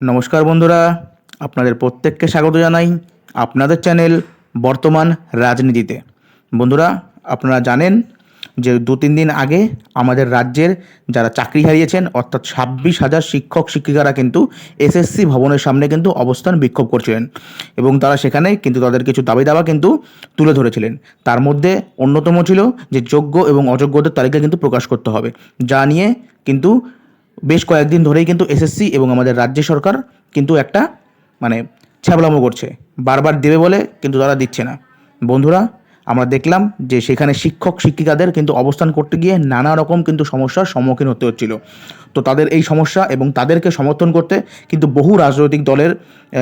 নমস্কার বন্ধুরা, আপনাদের প্রত্যেককে স্বাগত জানাই আপনাদের চ্যানেল বর্তমান রাজনীতিতে। বন্ধুরা, আপনারা জানেন যে দু তিন দিন আগে আমাদের রাজ্যের যারা চাকরি হারিয়েছেন, অর্থাৎ ছাব্বিশ হাজার শিক্ষক শিক্ষিকারা কিন্তু এসএসসি ভবনের সামনে কিন্তু অবস্থান বিক্ষোভ করছিলেন এবং তারা সেখানে কিন্তু তাদের কিছু দাবি দাবা কিন্তু তুলে ধরেছিলেন। তার মধ্যে অন্যতম ছিল যে যোগ্য এবং অযোগ্যদের তালিকা কিন্তু প্রকাশ করতে হবে। যা নিয়ে কিন্তু বেশ কয়েকদিন ধরেই কিন্তু এসএসসি এবং আমাদের রাজ্য সরকার কিন্তু একটা মানে ছ্যাবলামো করছে। বারবার দেবে বলে কিন্তু তারা দিচ্ছে না। বন্ধুরা, আমরা দেখলাম যে সেখানে শিক্ষক, শিক্ষিকাদের কিন্তু অবস্থান করতে গিয়ে নানা রকম কিন্তু সমস্যার সম্মুখীন হতে হচ্ছিল। তো তাদের এই সমস্যা এবং তাদেরকে সমর্থন করতে কিন্তু বহু রাজনৈতিক দলের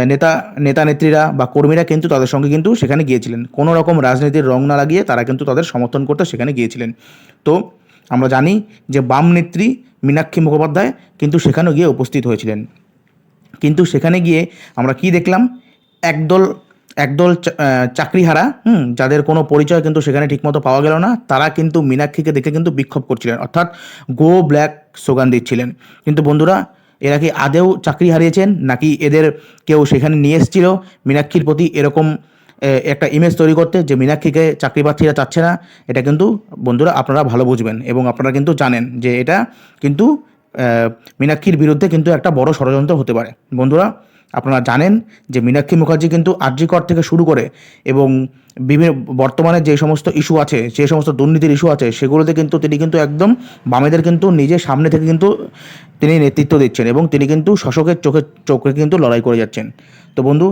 নেতা নেতা নেত্রীরা বা কর্মীরা কিন্তু তাদের সঙ্গে কিন্তু সেখানে গিয়েছিলেন। কোনো রকম রাজনীতির রং না লাগিয়ে তারা কিন্তু তাদের সমর্থন করতে সেখানে গিয়েছিলেন। তো আমরা জানি যে বাম নেত্রী মীনাক্ষী মুখোপাধ্যায় কিন্তু সেখানে গিয়ে উপস্থিত হয়েছিলেন। কিন্তু সেখানে গিয়ে আমরা কি দেখলাম? একদল একদল চাকরিহারা, হুম, যাদের কোনো পরিচয় কিন্তু সেখানে ঠিকমতো পাওয়া গেল না, তারা কিন্তু মীনাক্ষীকে দেখে কিন্তু বিক্ষোভ করছিলেন। অর্থাৎ গো ব্ল্যাক স্লোগান দিচ্ছিলেন। কিন্তু বন্ধুরা, এরা কি আদেও চাকরি হারিয়েছেন? নাকি এদের কেউ সেখানে নিয়ে এসেছিল? মীনাক্ষীর প্রতি এরকম একটা ইমেজ তৈরি করতে যে মীনাক্ষীকে চাকরি প্রার্থীরা চাচ্ছে না, এটা কিন্তু বন্ধুরা আপনারা ভালো বুঝবেন এবং আপনারা কিন্তু জানেন যে এটা কিন্তু মীনাক্ষীর বিরুদ্ধে কিন্তু একটা বড় ষড়যন্ত্র হতে পারে। বন্ধুরা আপনারা জানেন যে মীনাক্ষী মুখার্জি কিন্তু আর্যিকর থেকে শুরু করে এবং বিভিন্ন বর্তমানে যে সমস্ত ইস্যু আছে, যে সমস্ত দুর্নীতির ইস্যু আছে, সেগুলোতে কিন্তু তিনি কিন্তু একদম বামেদের কিন্তু নিজের সামনে থেকে কিন্তু তিনি নেতৃত্ব দিচ্ছেন এবং তিনি কিন্তু শশকের চোখে চোখে কিন্তু লড়াই করে যাচ্ছেন। তো বন্ধু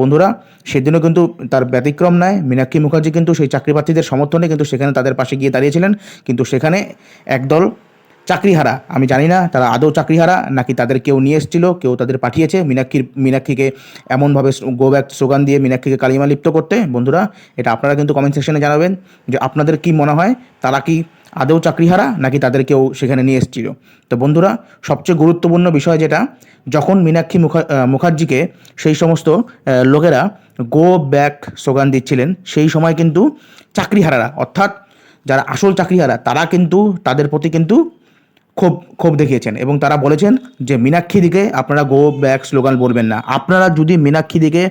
বন্ধুরা, সেদিনও কিন্তু তার ব্যতিক্রম নয়। মীনাক্ষী মুখার্জি কিন্তু সেই চাকরি প্রার্থীদের সমর্থনে কিন্তু সেখানে তাদের পাশে গিয়ে দাঁড়িয়েছিলেন। কিন্তু সেখানে একদল চাকরিহারা। আমি জানি না তারা আদৌ চাকরিহারা নাকি তাদের কেউ নিয়ে এসেছিল, কেউ তাদের পাঠিয়েছে। মীনাক্ষীর মীনাক্ষীকে এমনভাবে গো ব্যাক স্লোগান দিয়ে মীনাক্ষীকে কালিমা লিপ্ত করতে। বন্ধুরা, এটা আপনারা কিন্তু কমেন্ট সেকশনে জানাবেন যে আপনাদের কি মনে হয়, তারা কি আদৌ চাকরিহারা নাকি তাদের কেউ সেখানে নিয়ে এসেছিল। তো বন্ধুরা, সবচেয়ে গুরুত্বপূর্ণ বিষয় যেটা, যখন মীনাক্ষী মুখা মুখার্জিকে সেই সমস্ত লোকেরা গো ব্যাক স্লোগান দিচ্ছিলেন, সেই সময় কিন্তু চাকরিহারারা, অর্থাৎ যারা আসল চাকরিহারা, তারা কিন্তু তাদের প্রতি কিন্তু ক্ষোভ ক্ষোভ দেখিয়েছেন এবং তারা বলেছেন যে, মীনাক্ষী দিকে আপনারা গো ব্ল্যাক স্লোগান বলবেন না। আপনারা যদি মীনাক্ষী দিকে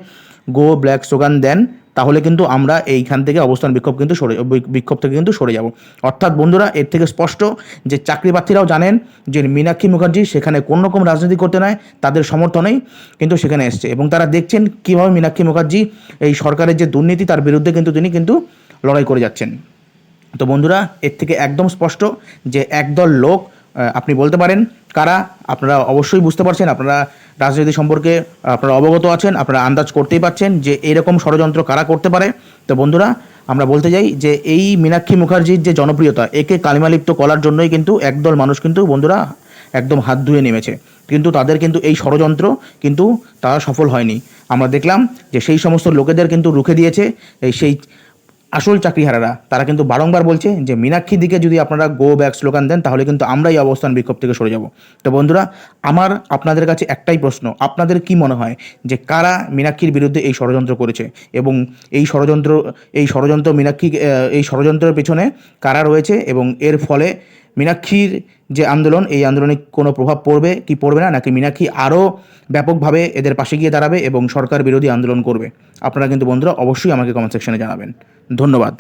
গো ব্ল্যাক স্লোগান দেন, তাহলে কিন্তু আমরা এইখান থেকে অবস্থান বিক্ষোভ কিন্তু সরে বিক্ষোভ থেকে কিন্তু সরে যাব। অর্থাৎ বন্ধুরা, এর থেকে স্পষ্ট যে চাকরি প্রার্থীরাও জানেন যে, মীনাক্ষী মুখার্জি সেখানে কোনো রকম রাজনীতি করতে নয় তাদের সমর্থনেই কিন্তু সেখানে এসছে এবং তারা দেখছেন কীভাবে মীনাক্ষী মুখার্জি এই সরকারের যে দুর্নীতি, তার বিরুদ্ধে কিন্তু তিনি কিন্তু লড়াই করে যাচ্ছেন। তো বন্ধুরা, এর থেকে একদম স্পষ্ট যে, একদল লোক আপনি বলতে পারেন কারা, আপনারা অবশ্যই বুঝতে পারছেন, আপনারা রাজনীতি সম্পর্কে, আপনারা অবগত আছেন, আপনারা আন্দাজ করতেই পারছেন যে এরকম ষড়যন্ত্র কারা করতে পারে। তো বন্ধুরা, আমরা বলতে যাই যে এই মীনাক্ষী মুখার্জির যে জনপ্রিয়তা, একে কালিমালিপ্ত করার জন্যই কিন্তু একদল মানুষ কিন্তু বন্ধুরা একদম হাত ধুয়ে নেমেছে। কিন্তু তাদের কিন্তু এই ষড়যন্ত্র কিন্তু তারা সফল হয়নি। আমরা দেখলাম যে সেই সমস্ত লোকেদের কিন্তু রুখে দিয়েছে, এই সেই আসল চাকরিহারারা, তারা কিন্তু বারংবার বলছে যে, মীনাক্ষী দিকে যদি আপনারা গো ব্যাক স্লোগান দেন, তাহলে কিন্তু আমরাই অবস্থান বিক্ষোভ থেকে সরে যাব। তো বন্ধুরা, আমার, আপনাদের কাছে একটাই প্রশ্ন, আপনাদের কি মনে হয় যে, কারা মীনাক্ষীর বিরুদ্ধে এই ষড়যন্ত্র করেছে? এবং এই ষড়যন্ত্র এই ষড়যন্ত্র মীনাক্ষী এই ষড়যন্ত্রের পেছনে কারা রয়েছে এবং এর ফলে মীনাক্ষীর যে আন্দোলন, এই আন্দোলনে কোনো প্রভাব পড়বে কি পড়বে না? নাকি মীনাক্ষী আরও ব্যাপকভাবে এদের পাশে গিয়ে দাঁড়াবে এবং সরকার বিরোধী আন্দোলন করবে? আপনারা কিন্তু বন্ধুরা অবশ্যই আমাকে কমেন্ট সেকশনে জানাবেন। ধন্যবাদ।